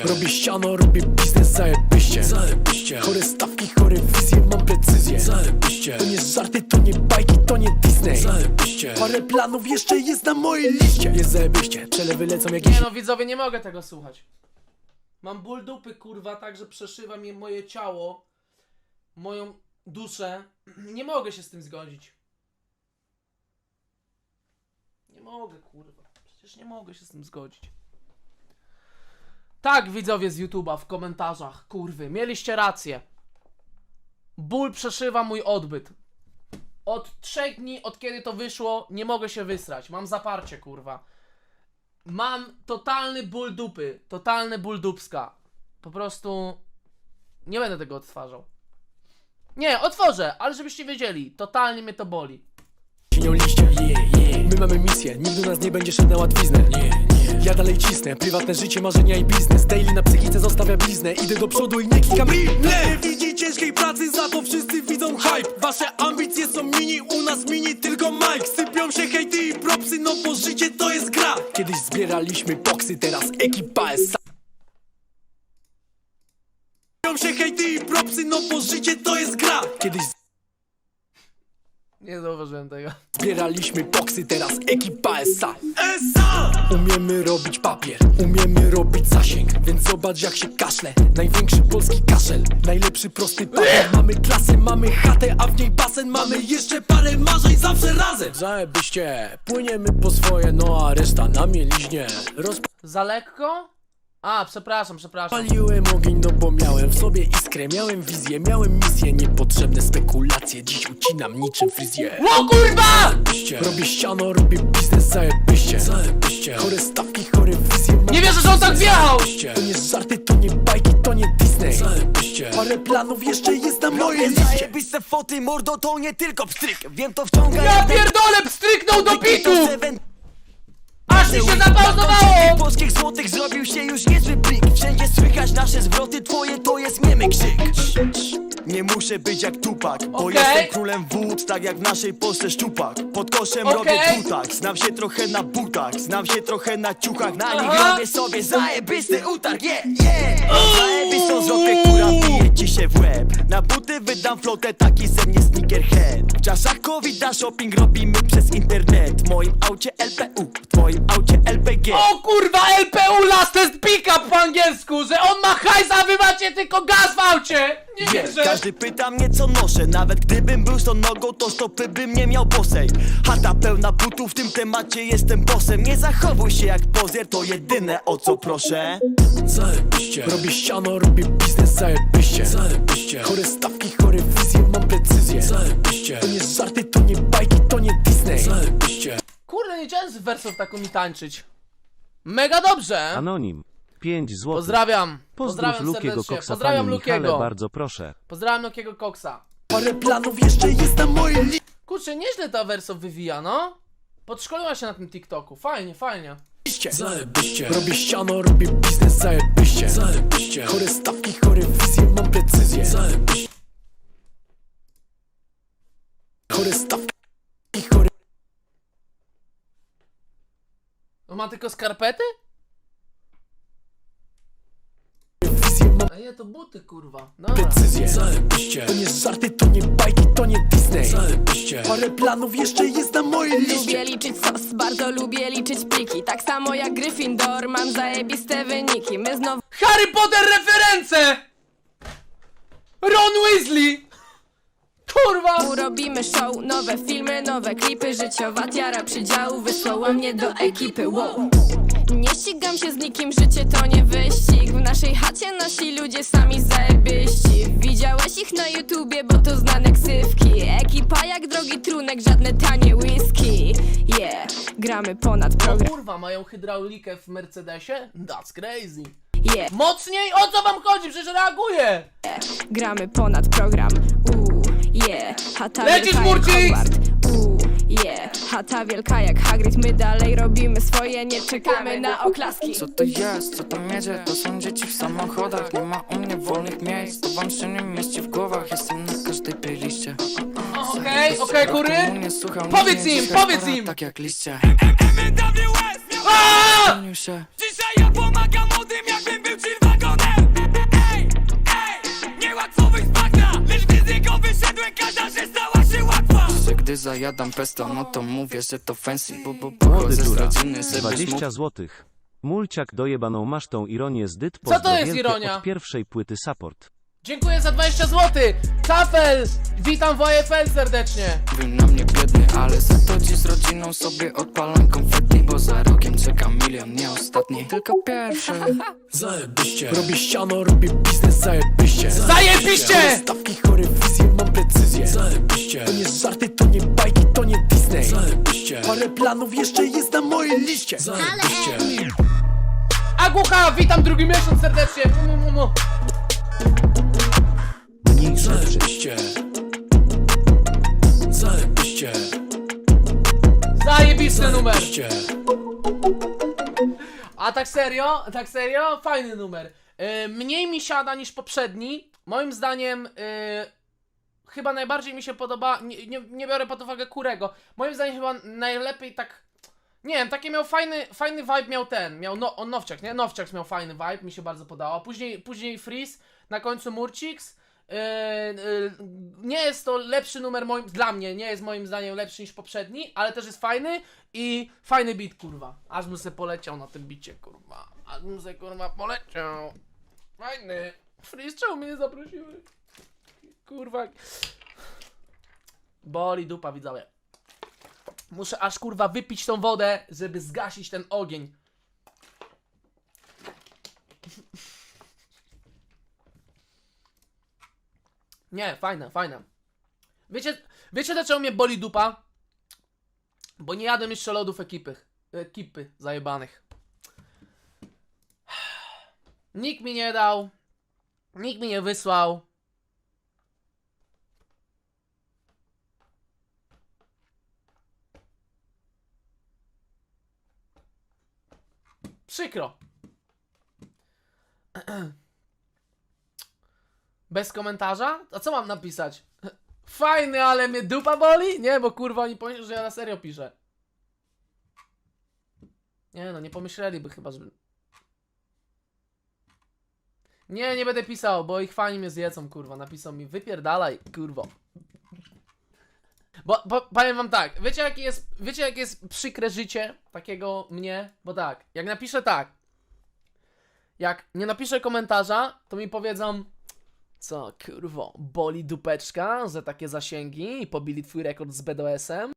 Zajebiście. Robię ściano, robię biznes, zajebiście. Zajebiście. Chore stawki, chore wizje, mam precyzję. Zajebiście. To nie żarty, to nie bajki, to nie Disney. Zajebiście. Parę planów jeszcze jest na mojej liście. Jest zajebiście, przelewy lecą jak Nie no widzowie, nie mogę tego słuchać. Mam ból dupy kurwa, tak że przeszywa mi moje ciało, moją duszę. Nie mogę się z tym zgodzić. Nie mogę kurwa, przecież nie mogę się z tym zgodzić. Tak widzowie z YouTube'a w komentarzach, kurwy, mieliście rację. Ból przeszywa mój odbyt. Od trzech dni, od kiedy to wyszło, nie mogę się wysrać. Mam zaparcie, kurwa. Mam totalny ból dupy. Totalny ból dupska. Po prostu nie będę tego odtwarzał. Nie, otworzę, ale żebyście wiedzieli, totalnie mnie to boli. Liście misję, nikt do nas nie będzie szedł na łatwiznę. Nie, nie. Ja dalej cisnę, prywatne życie, marzenia i biznes. Daily na psychice zostawia bliznę. Idę do przodu i nie klikam Nie widzi ciężkiej pracy, za to wszyscy widzą hype. Wasze ambicje są mini, u nas mini tylko Mike Sypią się hejty i propsy, no bo życie to jest gra. Kiedyś zbieraliśmy boksy, teraz ekipa jest Sypią się hejty i propsy, no bo życie to jest gra. Kiedyś Nie zauważyłem tego. Zbieraliśmy boksy, teraz ekipa SA SA! Umiemy robić papier, umiemy robić zasięg Więc zobacz jak się kaszle Największy polski kaszel Najlepszy prosty papier Mamy klasę, mamy chatę, a w niej basen Mamy jeszcze parę marzeń, zawsze razem Zajebiście, płyniemy po swoje No a reszta na mieliźnie Za lekko? A, przepraszam, przepraszam. Rozpaliłem ogień, no bo miałem w sobie iskrę. Miałem wizję, miałem misję. Niepotrzebne spekulacje. Dziś ucinam niczym fryzję. O kurwa! Robię ściano, robię biznes, zajebiście. Zajebiście. Chore stawki, chore wizje mam Nie wierzę, że on tak wjechał! To nie żarty, to nie bajki, to nie Disney. Zajebiście. Parę planów jeszcze jest na mojej liście. zajebiste foty, mordo to nie tylko pstryk. Wiem to wciąga Ja pierdolę, pstryknął do seven- Aż mi się zapauzowało! Polskich złotych zrobił się już niezły plik Wszędzie słychać nasze zwroty, twoje to jest niemy krzyk nie muszę być jak Tupak, bo Okej. jestem królem wód, tak jak w naszej Polsce szczupak Pod koszem Okej. robię tutak, znam się trochę na butach Znam się trochę na ciuchach, na nich Aha. robię sobie zajebisty utarg, yeah, yeah Zajebistą zwrotkę, która bije ci się w łeb. Na buty wydam flotę, taki ze mnie sneakerhead. W czasach covid shopping robimy przez internet. W moim aucie LPU, w twoim aucie LPG O kurwa, LPU Last Test Pickup po angielsku, że on ma hajs, a wy macie tylko gaz w aucie! Nie wierzę! Każdy pyta mnie co noszę. Nawet gdybym był tą nogą to stopy bym nie miał bosej Chata pełna butów w tym temacie jestem bossem. Nie zachowuj się jak pozier to jedyne o co proszę. Zajebiście. Robię ściano, robię biznes, zajebiście. Zajebiście. Chore stawki, chore wizje, mam precyzję Zajebiście. To nie żarty, to nie bajki, to nie Disney. Zajebiście. Kurde, nie chciałem z wersów tak mi tańczyć. Mega dobrze! Anonim. 5 zł. Pozdrawiam! Pozdrów Pozdrawiam Lukiego serdecznie. Koksa Pozdrawiam panie Michale, Lukiego! bardzo proszę. Pozdrawiam Lukiego Koksa. Parę planów jeszcze jest na mojej liście Kurczę, nieźle ta werso wywija, no? Podszkoliła się na tym TikToku. Fajnie, fajnie. Zajebiście Robię ściano, robię biznes, zajebiście Zajebiście Chore stawki, chore wizje, mam precyzję Zajebiście Chore stawki, chore On ma tylko skarpety? wizje, mam A nie, to buty, kurwa. Dobra. precyzję Zajebiście To nie żarty, to nie bajki, to nie Disney Zajebiście Parę planów jeszcze jest na mojej liście Lubię liczyć sos, bardzo lubię liczyć pliki Tak samo jak Gryffindor, mam zajebiste wyniki My znowu Harry Potter reference! Ron Weasley! Kurwa! robimy show Nowe filmy, nowe klipy Życiowa tiara przydziału wysłała mnie do ekipy wow. Nie ścigam się z nikim, życie to nie wyścig W YouTubie, bo to znane ksywki Ekipa jak drogi trunek, żadne tanie whisky Yeah, gramy ponad O program kurwa, mają hydraulikę w Mercedesie? That's crazy. Yeah, Mocniej? O co wam chodzi? Przecież reaguję! gramy ponad program Uuu, yeah, Lecisz, Murcik! Yeah, chata wielka jak Hagrid My dalej robimy swoje, nie czekamy na oklaski Co to jest, co tam jedzie? To są dzieci w samochodach Nie ma u mnie wolnych miejsc To wam się nie mieści w głowach Jestem na każdej playliście Okej, okej, kury? Powiedz im, powiedz im! Tak jak liście Aaaa! Się Gdy zajadam pesto, no to mówię, że to fancy Bo, bo Młody pochodzę z Dura. rodziny, żebyś mógł 20 złotych. Mulciak dojebaną masz tą ironię z dyt Co to jest ironia? od pierwszej płyty support. Dziękuję za 20 zł! Tafel! Witam w OFL serdecznie! Mówił na mnie biedny, ale za to dziś z rodziną sobie odpalam konfetti Bo za rokiem czeka milion, nie ostatni, tylko pierwszy Zajebiście Robię ściano, robię biznes, zajebiście Zajebiście! Stawki, chore wizje, mam precyzję Zajebiście To nie żarty, to nie bajki, to nie Disney Zajebiście Parę planów jeszcze jest na mojej liście Zajebiście Agucha, witam drugi miesiąc serdecznie! Mu, mu, mu. Zajebiście Zajebiście Zajebisty numer! A tak serio, tak serio, fajny numer. Yy, mniej mi siada niż poprzedni. Moim zdaniem yy, chyba najbardziej mi się podoba. Nie, nie, nie biorę pod uwagę Kurego. Moim zdaniem chyba najlepiej tak. Nie wiem, taki miał fajny, fajny vibe miał ten, miał no, on Nowciak, nie? Nowciak miał fajny vibe, mi się bardzo podobał. Później, później Freeze, na końcu Murciks. Yy, yy, nie jest to lepszy numer moim, dla mnie, nie jest moim zdaniem lepszy niż poprzedni, ale też jest fajny i fajny beat, kurwa. Aż bym se poleciał na tym bicie, kurwa. Aż bym se, kurwa, poleciał. Fajny. Czemu mnie nie zaprosiły? Kurwa. Boli dupa, widzowie. Muszę aż, kurwa, wypić tą wodę, żeby zgasić ten ogień. Nie, fajne, fajne. Wiecie, wiecie dlaczego mnie boli dupa? Bo nie jadłem jeszcze lodów ekipy. Ekipy zajebanych. Nikt mi nie dał. Nikt mi nie wysłał. Przykro. Bez komentarza? A co mam napisać? Fajny, ale mnie dupa boli? Nie, bo kurwa oni pomyślą, że ja na serio piszę. Nie no, nie pomyśleliby chyba, żeby... Nie, nie będę pisał, bo ich fani mnie zjedzą, kurwa. Napisał mi, wypierdalaj, kurwo. Bo, bo powiem wam tak, wiecie jakie jest, wiecie jakie jest przykre życie takiego mnie? Bo tak, jak napiszę tak, jak nie napiszę komentarza, to mi powiedzą, co, kurwo, boli dupeczka za takie zasięgi i pobili twój rekord z BDS-em?